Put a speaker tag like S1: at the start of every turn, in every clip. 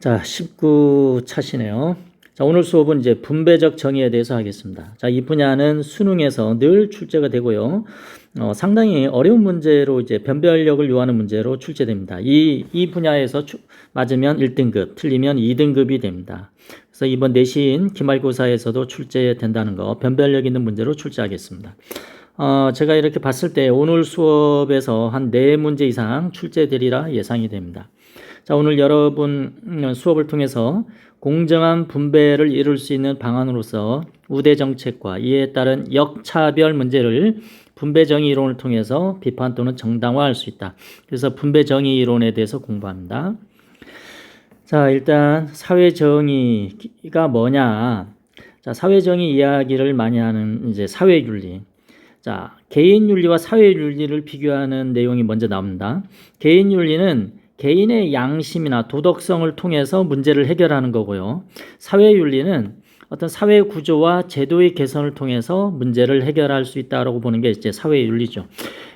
S1: 자, 19차시네요. 자, 오늘 수업은 이제 분배적 정의에 대해서 하겠습니다. 자, 이 분야는 수능에서 늘 출제가 되고요. 어, 상당히 어려운 문제로 이제 변별력을 요하는 문제로 출제됩니다. 이, 이 분야에서 추- 맞으면 1등급, 틀리면 2등급이 됩니다. 그래서 이번 내신 기말고사에서도 출제된다는 거, 변별력 있는 문제로 출제하겠습니다. 어, 제가 이렇게 봤을 때 오늘 수업에서 한네 문제 이상 출제되리라 예상이 됩니다. 자, 오늘 여러분 음, 수업을 통해서 공정한 분배를 이룰 수 있는 방안으로서 우대 정책과 이에 따른 역차별 문제를 분배 정의 이론을 통해서 비판 또는 정당화할 수 있다. 그래서 분배 정의 이론에 대해서 공부합니다. 자, 일단 사회 정의가 뭐냐? 자, 사회 정의 이야기를 많이 하는 이제 사회 윤리. 자, 개인 윤리와 사회 윤리를 비교하는 내용이 먼저 나옵니다. 개인 윤리는 개인의 양심이나 도덕성을 통해서 문제를 해결하는 거고요. 사회 윤리는 어떤 사회 구조와 제도의 개선을 통해서 문제를 해결할 수 있다라고 보는 게 이제 사회 윤리죠.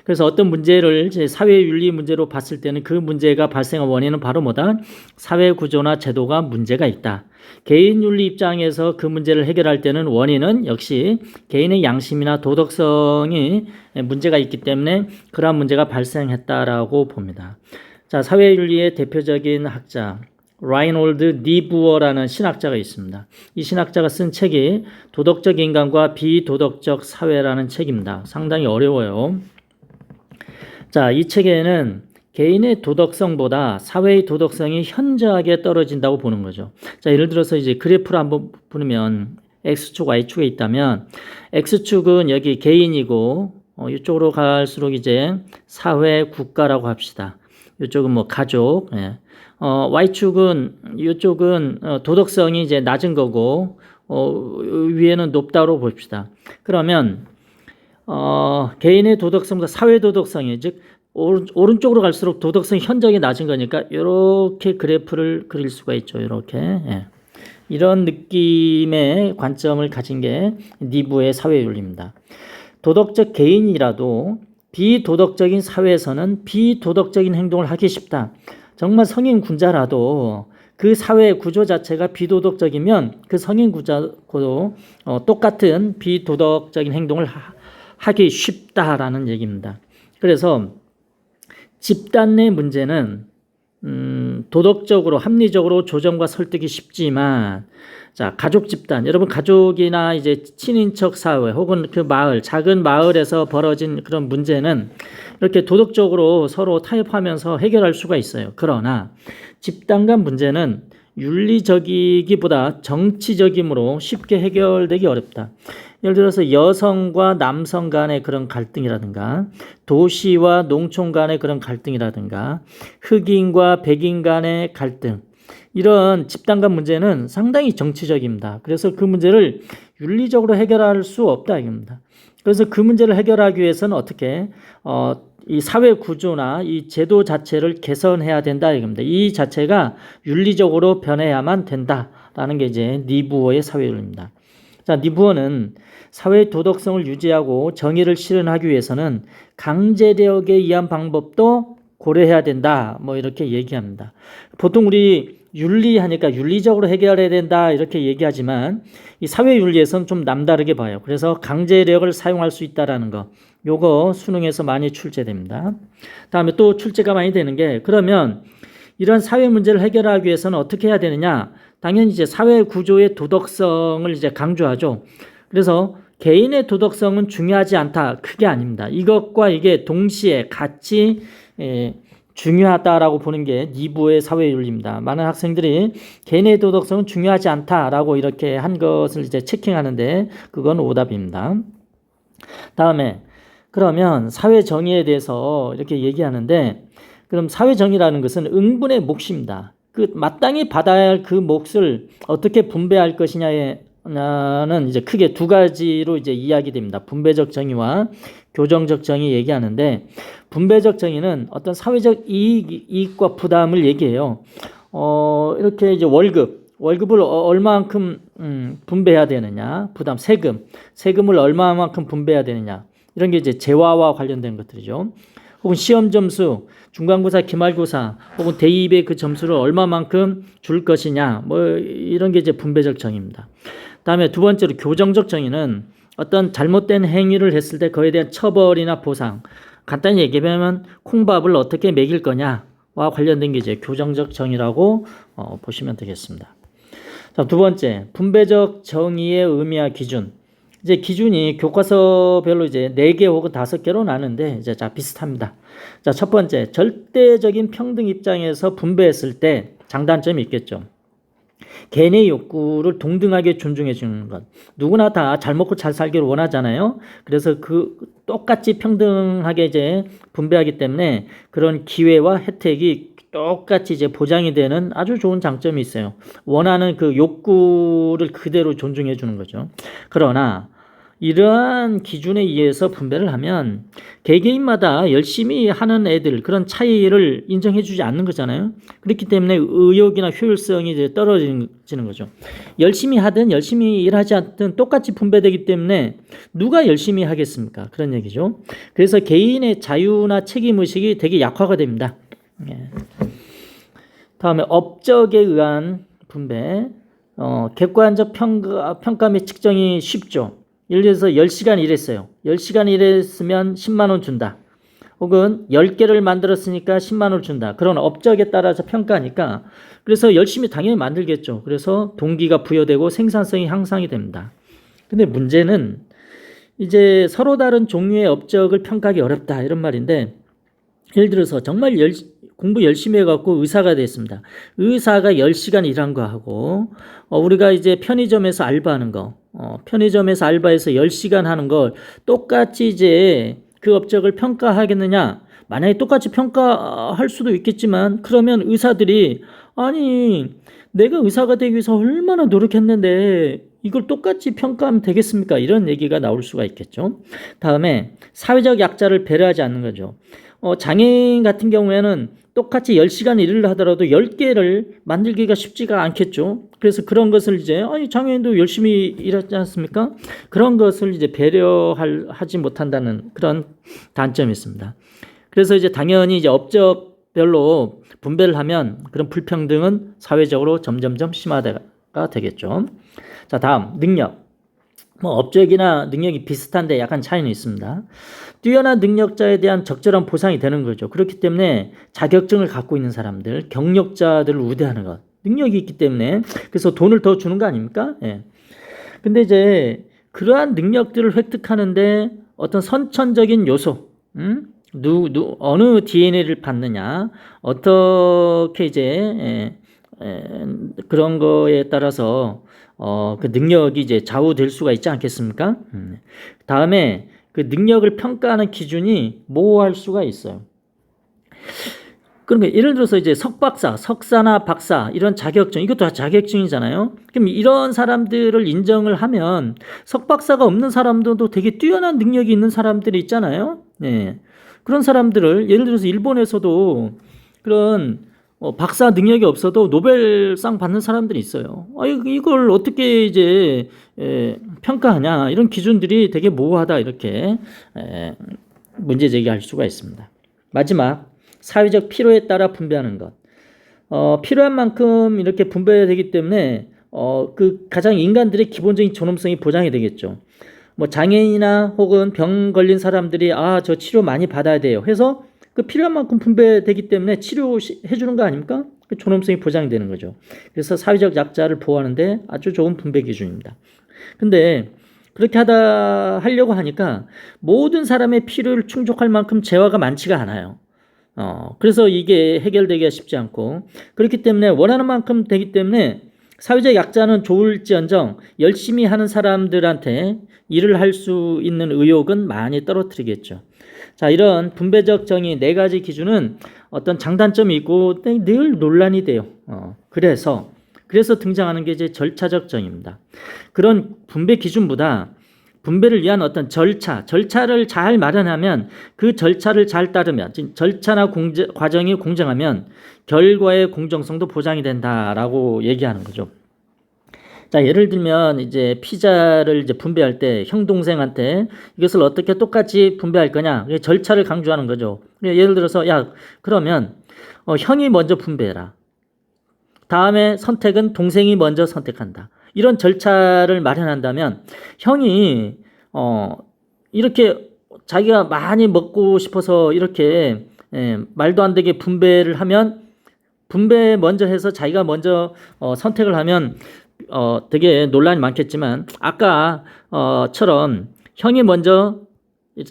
S1: 그래서 어떤 문제를 이제 사회 윤리 문제로 봤을 때는 그 문제가 발생한 원인은 바로 뭐다? 사회 구조나 제도가 문제가 있다. 개인 윤리 입장에서 그 문제를 해결할 때는 원인은 역시 개인의 양심이나 도덕성이 문제가 있기 때문에 그러한 문제가 발생했다라고 봅니다. 자, 사회윤리의 대표적인 학자 라이놀드 니부어라는 신학자가 있습니다. 이 신학자가 쓴 책이 도덕적 인간과 비도덕적 사회라는 책입니다. 상당히 어려워요. 자, 이 책에는 개인의 도덕성보다 사회의 도덕성이 현저하게 떨어진다고 보는 거죠. 자, 예를 들어서 이제 그래프를 한번 보면 X축, Y축에 있다면 X축은 여기 개인이고 어, 이쪽으로 갈수록 이제 사회, 국가라고 합시다. 이쪽은 뭐 가족, 예. 어, Y축은 이쪽은 어, 도덕성이 이제 낮은 거고 어, 위에는 높다고 봅시다. 그러면 어, 개인의 도덕성보다 사회 도덕성이 즉 오른, 오른쪽으로 갈수록 도덕성이 현저하게 낮은 거니까 이렇게 그래프를 그릴 수가 있죠. 이렇게 예. 이런 느낌의 관점을 가진 게 니부의 사회윤리입니다. 도덕적 개인이라도 비도덕적인 사회에서는 비도덕적인 행동을 하기 쉽다. 정말 성인 군자라도 그 사회 구조 자체가 비도덕적이면 그 성인 구자고도 어, 똑같은 비도덕적인 행동을 하, 하기 쉽다라는 얘기입니다. 그래서 집단 내 문제는 음, 도덕적으로 합리적으로 조정과 설득이 쉽지만 자 가족 집단 여러분 가족이나 이제 친인척 사회 혹은 그 마을 작은 마을에서 벌어진 그런 문제는 이렇게 도덕적으로 서로 타협하면서 해결할 수가 있어요. 그러나 집단 간 문제는 윤리적이기보다 정치적이므로 쉽게 해결되기 어렵다. 예를 들어서 여성과 남성 간의 그런 갈등이라든가 도시와 농촌 간의 그런 갈등이라든가 흑인과 백인 간의 갈등 이런 집단 간 문제는 상당히 정치적입니다. 그래서 그 문제를 윤리적으로 해결할 수 없다 이겁니다. 그래서 그 문제를 해결하기 위해서는 어떻게 어, 이 사회 구조나 이 제도 자체를 개선해야 된다 이겁니다. 이 자체가 윤리적으로 변해야만 된다라는 게 이제 니부어의 사회윤리입니다. 자, 니부어는 사회 도덕성을 유지하고 정의를 실현하기 위해서는 강제력에 의한 방법도 고려해야 된다. 뭐 이렇게 얘기합니다. 보통 우리 윤리하니까 윤리적으로 해결해야 된다 이렇게 얘기하지만 이 사회 윤리에서는 좀 남다르게 봐요. 그래서 강제력을 사용할 수 있다라는 거. 요거 수능에서 많이 출제됩니다. 다음에 또 출제가 많이 되는 게 그러면 이런 사회 문제를 해결하기 위해서는 어떻게 해야 되느냐? 당연히 이제 사회 구조의 도덕성을 이제 강조하죠. 그래서 개인의 도덕성은 중요하지 않다. 그게 아닙니다. 이것과 이게 동시에 같이 에, 중요하다라고 보는 게 니부의 사회 윤리입니다. 많은 학생들이 개인의 도덕성은 중요하지 않다라고 이렇게 한 것을 이제 체킹하는데 그건 오답입니다. 다음에 그러면 사회 정의에 대해서 이렇게 얘기하는데 그럼 사회 정의라는 것은 응분의 몫입니다. 그 마땅히 받아야 할 그 몫을 어떻게 분배할 것이냐는 이제 크게 두 가지로 이제 이야기됩니다. 분배적 정의와 교정적 정의 얘기하는데 분배적 정의는 어떤 사회적 이익, 이익과 부담을 얘기해요. 어, 이렇게 이제 월급, 월급을 어- 얼마만큼 음, 분배해야 되느냐, 부담, 세금, 세금을 얼마만큼 분배해야 되느냐, 이런 게 이제 재화와 관련된 것들이죠. 혹은 시험 점수, 중간고사, 기말고사, 혹은 대입의 그 점수를 얼마만큼 줄 것이냐, 뭐 이런 게 이제 분배적 정의입니다. 다음에 두 번째로 교정적 정의는 어떤 잘못된 행위를 했을 때 그에 대한 처벌이나 보상, 간단히 얘기하면 콩밥을 어떻게 먹일 거냐와 관련된 게 이제 교정적 정의라고 어, 보시면 되겠습니다. 자, 두 번째, 분배적 정의의 의미와 기준. 이제 기준이 교과서별로 이제 4개 혹은 5개로 나는데 이제 자 비슷합니다. 자, 첫 번째, 절대적인 평등 입장에서 분배했을 때 장단점이 있겠죠. 개인의 욕구를 동등하게 존중해 주는 것. 누구나 다 잘 먹고 잘 살기를 원하잖아요. 그래서 그 똑같이 평등하게 이제 분배하기 때문에 그런 기회와 혜택이 똑같이 이제 보장이 되는 아주 좋은 장점이 있어요. 원하는 그 욕구를 그대로 존중해 주는 거죠. 그러나 이러한 기준에 의해서 분배를 하면 개개인마다 열심히 하는 애들 그런 차이를 인정해 주지 않는 거잖아요. 그렇기 때문에 의욕이나 효율성이 이제 떨어지는 거죠. 열심히 하든 열심히 일하지 않든 똑같이 분배되기 때문에 누가 열심히 하겠습니까? 그런 얘기죠. 그래서 개인의 자유나 책임 의식이 되게 약화가 됩니다. 예. 다음에 업적에 의한 분배. 어, 객관적 평가, 평가 및 측정이 쉽죠. 예를 들어서 10시간 일했어요. 10시간 일했으면 10만 원 준다. 혹은 10개를 만들었으니까 10만 원 준다. 그런 업적에 따라서 평가하니까 그래서 열심히 당연히 만들겠죠. 그래서 동기가 부여되고 생산성이 향상이 됩니다. 근데 문제는 이제 서로 다른 종류의 업적을 평가하기 어렵다 이런 말인데 예를 들어서 정말 열, 공부 열심히 해갖고 의사가 됐습니다. 의사가 10시간 일한 거 하고 어, 우리가 이제 편의점에서 알바하는 거 어, 편의점에서 알바해서 10시간 하는 걸 똑같이 이제 그 업적을 평가하겠느냐? 만약에 똑같이 평가할 수도 있겠지만 그러면 의사들이 아니 내가 의사가 되기 위해서 얼마나 노력했는데 이걸 똑같이 평가하면 되겠습니까? 이런 얘기가 나올 수가 있겠죠. 다음에 사회적 약자를 배려하지 않는 거죠. 어, 장애인 같은 경우에는 똑같이 10시간 일을 하더라도 10개를 만들기가 쉽지가 않겠죠. 그래서 그런 것을 이제 아니 장애인도 열심히 일하지 않습니까? 그런 것을 이제 배려하지 못한다는 그런 단점이 있습니다. 그래서 이제 당연히 이제 업적별로 분배를 하면 그런 불평등은 사회적으로 점점점 심화가 되겠죠. 자, 다음 능력. 뭐 업적이나 능력이 비슷한데 약간 차이는 있습니다. 뛰어난 능력자에 대한 적절한 보상이 되는 거죠. 그렇기 때문에 자격증을 갖고 있는 사람들, 경력자들을 우대하는 것. 능력이 있기 때문에 그래서 돈을 더 주는 거 아닙니까? 예. 근데 이제 그러한 능력들을 획득하는데 어떤 선천적인 요소, 음? 누, 누, 어느 DNA를 받느냐, 어떻게 이제, 예, 예, 그런 거에 따라서, 어, 그 능력이 이제 좌우될 수가 있지 않겠습니까? 음. 다음에 그 능력을 평가하는 기준이 모호할 수가 있어요. 그러니까 예를 들어서 이제 석박사, 석사나 박사 이런 자격증 이것도 다 자격증이잖아요. 그럼 이런 사람들을 인정을 하면 석박사가 없는 사람들도 되게 뛰어난 능력이 있는 사람들이 있잖아요. 네. 그런 사람들을 예를 들어서 일본에서도 그런 어, 박사 능력이 없어도 노벨상 받는 사람들이 있어요. 아, 이걸 어떻게 이제 에, 평가하냐 이런 기준들이 되게 모호하다 이렇게 에, 문제 제기할 수가 있습니다. 마지막 사회적 필요에 따라 분배하는 것. 어, 필요한 만큼 이렇게 분배되기 때문에 어, 그 가장 인간들의 기본적인 존엄성이 보장이 되겠죠. 뭐 장애인이나 혹은 병 걸린 사람들이 아 저 치료 많이 받아야 돼요. 해서 그 필요한 만큼 분배되기 때문에 치료해 주는 거 아닙니까? 그 존엄성이 보장이 되는 거죠. 그래서 사회적 약자를 보호하는데 아주 좋은 분배 기준입니다. 근데 그렇게 하다 하려고 하니까 모든 사람의 필요를 충족할 만큼 재화가 많지가 않아요. 어, 그래서 이게 해결되기가 쉽지 않고 그렇기 때문에 원하는 만큼 되기 때문에 사회적 약자는 좋을지언정 열심히 하는 사람들한테 일을 할 수 있는 의욕은 많이 떨어뜨리겠죠. 자, 이런 분배적 정의 네 가지 기준은 어떤 장단점이 있고 늘 논란이 돼요. 어, 그래서 그래서 등장하는 게 이제 절차적 정의입니다. 그런 분배 기준보다 분배를 위한 어떤 절차, 절차를 잘 마련하면 그 절차를 잘 따르면 절차나 공제, 과정이 공정하면 결과의 공정성도 보장이 된다라고 얘기하는 거죠. 자, 예를 들면 이제 피자를 이제 분배할 때 형 동생한테 이것을 어떻게 똑같이 분배할 거냐 절차를 강조하는 거죠. 예를 들어서 야 그러면 어, 형이 먼저 분배해라. 다음에 선택은 동생이 먼저 선택한다. 이런 절차를 마련한다면 형이 어 이렇게 자기가 많이 먹고 싶어서 이렇게 예, 말도 안 되게 분배를 하면 분배 먼저 해서 자기가 먼저 어, 선택을 하면 어, 되게 논란이 많겠지만 아까 어처럼 형이 먼저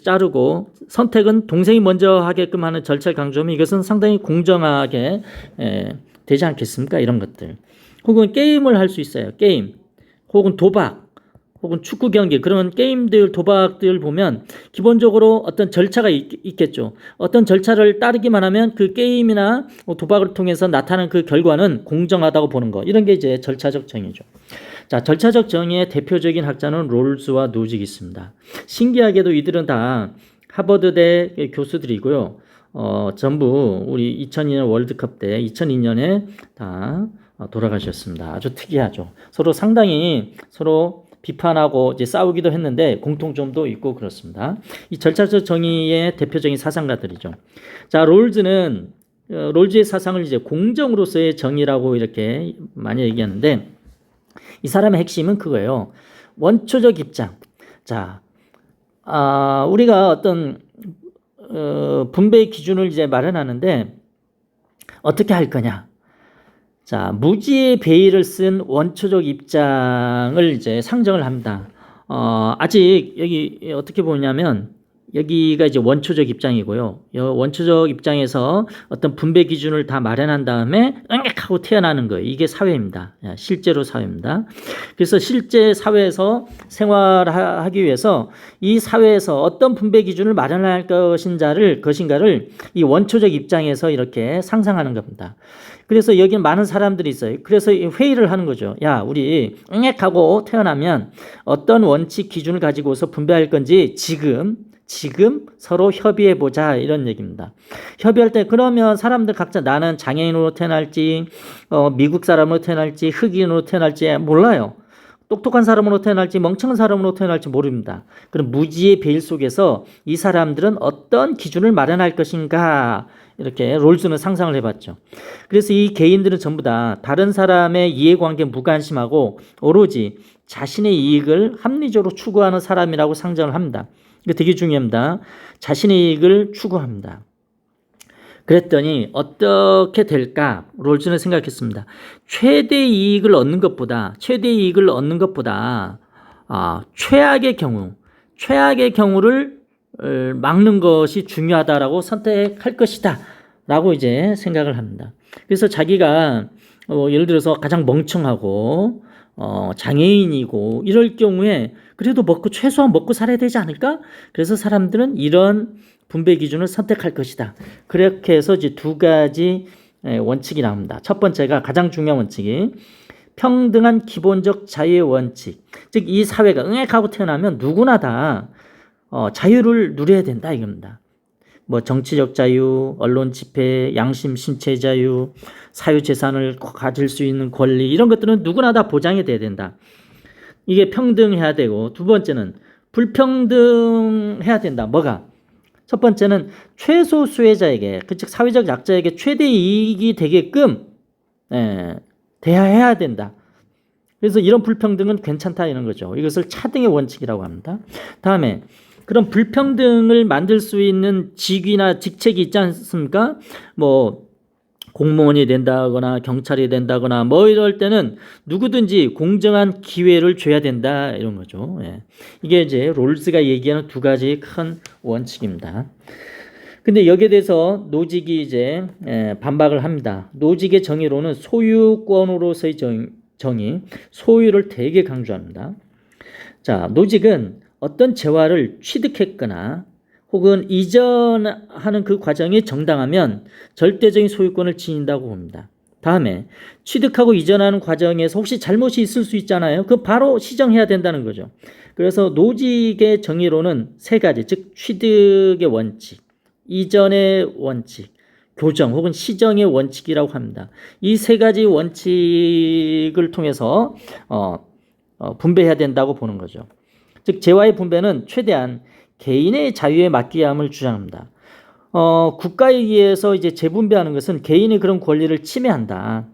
S1: 자르고 선택은 동생이 먼저 하게끔 하는 절차를 강조하면 이것은 상당히 공정하게 에, 되지 않겠습니까? 이런 것들. 혹은 게임을 할 수 있어요. 게임. 혹은 도박. 혹은 축구 경기 그런 게임들 도박들 보면 기본적으로 어떤 절차가 있, 겠죠 어떤 절차를 따르기만 하면 그 게임이나 뭐 도박을 통해서 나타나는 그 결과는 공정하다고 보는 거. 이런 게 이제 절차적 정의죠. 자, 절차적 정의의 대표적인 학자는 롤즈와 노직이 있습니다. 신기하게도 이들은 다 하버드대 교수들이고요. 어, 전부 우리 2002년 월드컵 때 2002년에 다 돌아가셨습니다. 아주 특이하죠. 서로 상당히 서로 비판하고 이제 싸우기도 했는데 공통점도 있고 그렇습니다. 이 절차적 정의의 대표적인 사상가들이죠. 자, 롤즈는 어, 롤즈의 사상을 이제 공정으로서의 정의라고 이렇게 많이 얘기하는데 이 사람의 핵심은 그거예요. 원초적 입장. 자, 아, 우리가 어떤 어, 분배 기준을 이제 마련하는데 어떻게 할 거냐? 자, 무지의 베일을 쓴 원초적 입장을 이제 상정을 합니다. 어, 아직 여기 어떻게 보냐면 여기가 이제 원초적 입장이고요. 원초적 입장에서 어떤 분배 기준을 다 마련한 다음에 응액하고 태어나는 거예요. 이게 사회입니다. 실제로 사회입니다. 그래서 실제 사회에서 생활하기 위해서 이 사회에서 어떤 분배 기준을 마련할 것인가를 것인가를 이 원초적 입장에서 이렇게 상상하는 겁니다. 그래서 여기 많은 사람들이 있어요. 그래서 회의를 하는 거죠. 야, 우리 응액하고 태어나면 어떤 원칙 기준을 가지고서 분배할 건지 지금 지금 서로 협의해 보자 이런 얘기입니다. 협의할 때 그러면 사람들 각자 나는 장애인으로 태어날지 어, 미국 사람으로 태어날지 흑인으로 태어날지 몰라요. 똑똑한 사람으로 태어날지 멍청한 사람으로 태어날지 모릅니다. 그럼 무지의 베일 속에서 이 사람들은 어떤 기준을 마련할 것인가 이렇게 롤스는 상상을 해봤죠. 그래서 이 개인들은 전부 다 다른 사람의 이해관계 무관심하고 오로지 자신의 이익을 합리적으로 추구하는 사람이라고 상정을 합니다. 이거 되게 중요합니다. 자신의 이익을 추구합니다. 그랬더니 어떻게 될까? 롤즈는 생각했습니다. 최대 이익을 얻는 것보다 최대 이익을 얻는 것보다 아, 최악의 경우 최악의 경우를 어, 막는 것이 중요하다라고 선택할 것이다. 라고 이제 생각을 합니다. 그래서 자기가 어, 예를 들어서 가장 멍청하고 어, 장애인이고 이럴 경우에 그래도 먹고 최소한 먹고 살아야 되지 않을까? 그래서 사람들은 이런 분배 기준을 선택할 것이다. 그렇게 해서 이제 두 가지 원칙이 나옵니다. 첫 번째가 가장 중요한 원칙이 평등한 기본적 자유의 원칙. 즉 이 사회가 응액하고 태어나면 누구나 다 어, 자유를 누려야 된다 이겁니다. 뭐 정치적 자유, 언론 집회, 양심 신체 자유, 사유 재산을 가질 수 있는 권리 이런 것들은 누구나 다 보장이 돼야 된다. 이게 평등해야 되고 두 번째는 불평등해야 된다. 뭐가? 첫 번째는 최소 수혜자에게, 그 즉 사회적 약자에게 최대 이익이 되게끔 예, 대하해야 된다. 그래서 이런 불평등은 괜찮다 이런 거죠. 이것을 차등의 원칙이라고 합니다. 다음에 그런 불평등을 만들 수 있는 직위나 직책이 있지 않습니까? 뭐 공무원이 된다거나 경찰이 된다거나 뭐 이럴 때는 누구든지 공정한 기회를 줘야 된다 이런 거죠. 예. 이게 이제 롤스가 얘기하는 두 가지 큰 원칙입니다. 근데 여기에 대해서 노직이 이제 예, 반박을 합니다. 노직의 정의로는 소유권으로서의 정, 정의, 소유를 되게 강조합니다. 자, 노직은 어떤 재화를 취득했거나 혹은 이전하는 그 과정이 정당하면 절대적인 소유권을 지닌다고 봅니다. 다음에 취득하고 이전하는 과정에서 혹시 잘못이 있을 수 있잖아요. 그 바로 시정해야 된다는 거죠. 그래서 노직의 정의로는 세 가지, 즉 취득의 원칙, 이전의 원칙, 교정 혹은 시정의 원칙이라고 합니다. 이 세 가지 원칙을 통해서 어, 어, 분배해야 된다고 보는 거죠. 즉 재화의 분배는 최대한 개인의 자유에 맡기야 함을 주장합니다. 어, 국가에 의해서 이제 재분배하는 것은 개인의 그런 권리를 침해한다.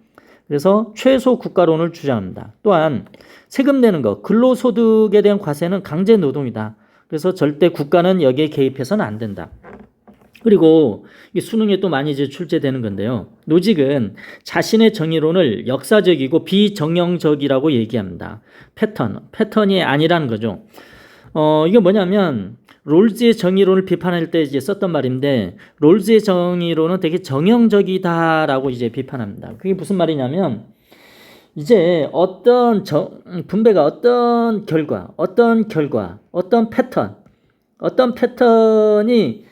S1: 그래서 최소 국가론을 주장합니다. 또한 세금 내는 것, 근로소득에 대한 과세는 강제 노동이다. 그래서 절대 국가는 여기에 개입해서는 안 된다. 그리고 이 수능에 또 많이 이제 출제되는 건데요. 노직은 자신의 정의론을 역사적이고 비정형적이라고 얘기합니다. 패턴, 패턴이 아니라는 거죠. 어, 이게 뭐냐면 롤즈의 정의론을 비판할 때 이제 썼던 말인데 롤즈의 정의론은 되게 정형적이다라고 이제 비판합니다. 그게 무슨 말이냐면 이제 어떤 정, 분배가 어떤 결과, 어떤 결과, 어떤 패턴, 어떤 패턴이 에,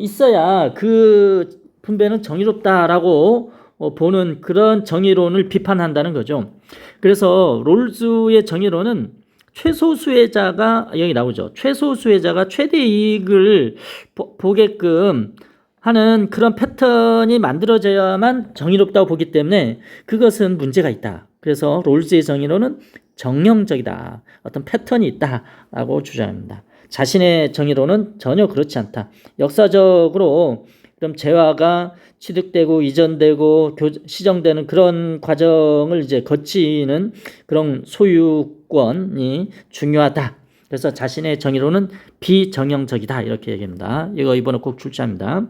S1: 있어야 그 분배는 정의롭다라고 어, 보는 그런 정의론을 비판한다는 거죠. 그래서 롤즈의 정의론은 최소 수혜자가 여기 나오죠. 최소 수혜자가 최대 이익을 보, 보게끔 하는 그런 패턴이 만들어져야만 정의롭다고 보기 때문에 그것은 문제가 있다. 그래서 롤즈의 정의론은 정형적이다. 어떤 패턴이 있다라고 주장합니다. 자신의 정의론은 전혀 그렇지 않다. 역사적으로 그럼 재화가 취득되고 이전되고 교, 시정되는 그런 과정을 이제 거치는 그런 소유권이 중요하다. 그래서 자신의 정의론은 비정형적이다 이렇게 얘기합니다. 이거 이번에 꼭 출제합니다.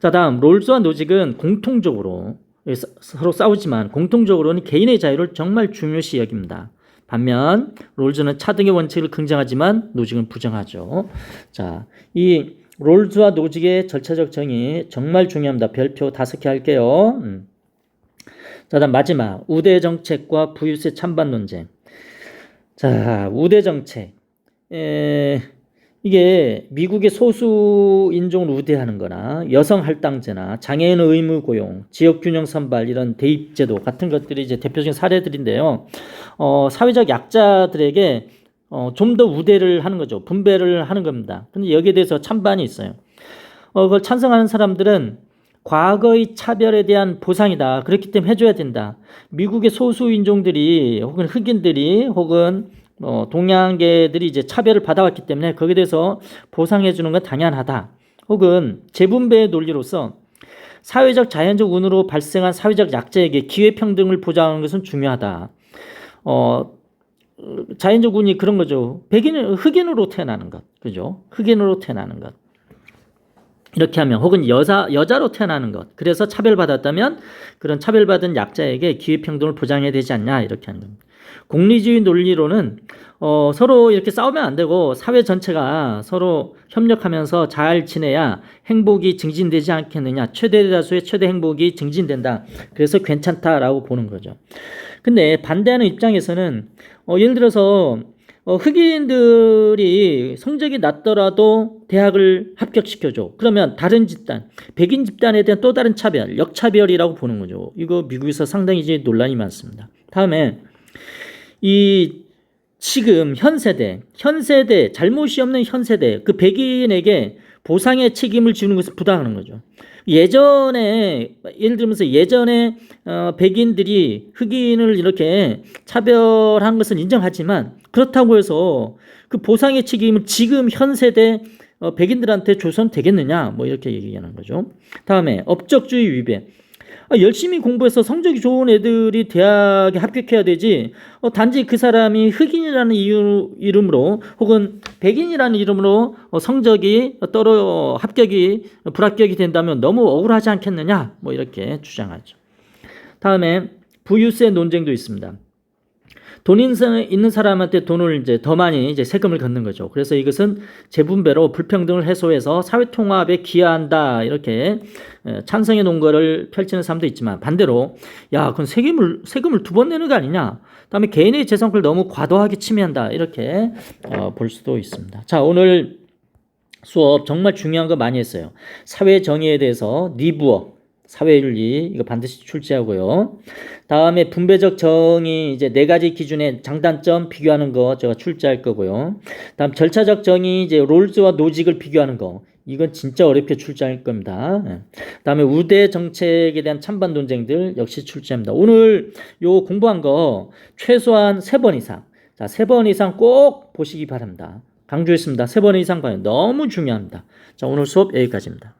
S1: 자 다음 롤스와 노직은 공통적으로 서로 싸우지만 공통적으로는 개인의 자유를 정말 중요시 여깁니다. 반면 롤즈는 차등의 원칙을 긍정하지만 노직은 부정하죠. 자, 이 롤즈와 노직의 절차적 정의 정말 중요합니다. 별표 다섯 개 할게요. 음. 자, 다음 마지막 우대 정책과 부유세 찬반 논쟁. 자, 우대 정책. 에, 이게 미국의 소수 인종을 우대하는 거나 여성 할당제나 장애인 의무 고용, 지역 균형 선발 이런 대입 제도 같은 것들이 이제 대표적인 사례들인데요. 어, 사회적 약자들에게 어, 좀 더 우대를 하는 거죠. 분배를 하는 겁니다. 근데 여기에 대해서 찬반이 있어요. 어, 그걸 찬성하는 사람들은 과거의 차별에 대한 보상이다. 그렇기 때문에 해줘야 된다. 미국의 소수 인종들이 혹은 흑인들이 혹은 어, 동양계들이 이제 차별을 받아왔기 때문에 거기에 대해서 보상해 주는 건 당연하다. 혹은 재분배의 논리로서 사회적 자연적 운으로 발생한 사회적 약자에게 기회 평등을 보장하는 것은 중요하다. 어, 자연적 운이 그런 거죠. 백인 흑인으로 태어나는 것. 그죠? 흑인으로 태어나는 것. 이렇게 하면 혹은 여자 여자로 태어나는 것. 그래서 차별받았다면 그런 차별받은 약자에게 기회 평등을 보장해야 되지 않냐 이렇게 하는 겁니다. 공리주의 논리로는 어, 서로 이렇게 싸우면 안 되고 사회 전체가 서로 협력하면서 잘 지내야 행복이 증진되지 않겠느냐. 최대 다수의 최대 행복이 증진된다. 그래서 괜찮다라고 보는 거죠. 근데 반대하는 입장에서는 어, 예를 들어서 어, 흑인들이 성적이 낮더라도 대학을 합격시켜줘. 그러면 다른 집단, 백인 집단에 대한 또 다른 차별, 역차별이라고 보는 거죠. 이거 미국에서 상당히 이제 논란이 많습니다. 다음에 이 지금 현 세대, 현 세대, 잘못이 없는 현 세대, 그 백인에게 보상의 책임을 지는 것은 부당한 거죠. 예전에 예를 들면서 예전에 어, 백인들이 흑인을 이렇게 차별한 것은 인정하지만 그렇다고 해서 그 보상의 책임을 지금 현 세대 어, 백인들한테 줘선 되겠느냐 뭐 이렇게 얘기하는 거죠. 다음에 업적주의 위배. 아, 열심히 공부해서 성적이 좋은 애들이 대학에 합격해야 되지. 어, 단지 그 사람이 흑인이라는 이유, 이름으로 혹은 백인이라는 이름으로 어, 성적이 떨어 합격이 불합격이 된다면 너무 억울하지 않겠느냐? 뭐 이렇게 주장하죠. 다음에 부유세 논쟁도 있습니다. 돈 있는 사람한테 돈을 이제 더 많이 이제 세금을 걷는 거죠. 그래서 이것은 재분배로 불평등을 해소해서 사회 통합에 기여한다 이렇게 찬성해 놓은 거를 펼치는 사람도 있지만 반대로 야 그건 세금을 세금을 두 번 내는 거 아니냐. 그다음에 개인의 재산권을 너무 과도하게 침해한다 이렇게 어, 볼 수도 있습니다. 자 오늘 수업 정말 중요한 거 많이 했어요. 사회 정의에 대해서 니부어 사회윤리 이거 반드시 출제하고요. 다음에 분배적 정의 이제 네 가지 기준의 장단점 비교하는 거 제가 출제할 거고요. 다음 절차적 정의 이제 롤즈와 노직을 비교하는 거 이건 진짜 어렵게 출제할 겁니다. 예. 다음에 우대 정책에 대한 찬반 논쟁들 역시 출제합니다. 오늘 요 공부한 거 최소한 세 번 이상 자, 세 번 이상 꼭 보시기 바랍니다. 강조했습니다. 세 번 이상 봐요. 너무 중요합니다. 자, 오늘 수업 여기까지입니다.